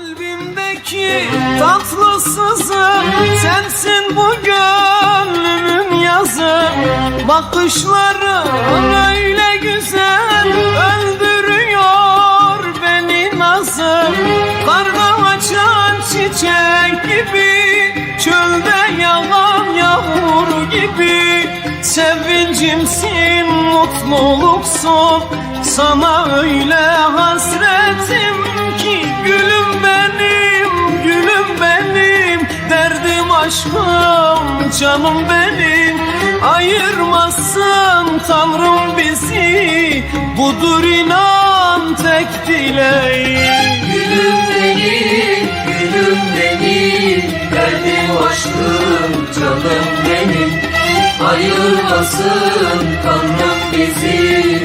Kalbimdeki tatlısızım sensin bu gönlümün yazı. Bakışların öyle güzel öldürüyor beni nazım Karda açan çiçek gibi çölde yağan yağmur gibi. Sevincimsin mutluluksun. Sana öyle hasretim aşkım, canım benim. Ayırmasın Tanrım bizi. Budur inan tek dileğim. Gülüm benim, gülüm benim. Derdim aşkım, canım benim. Ayırmasın Tanrım bizi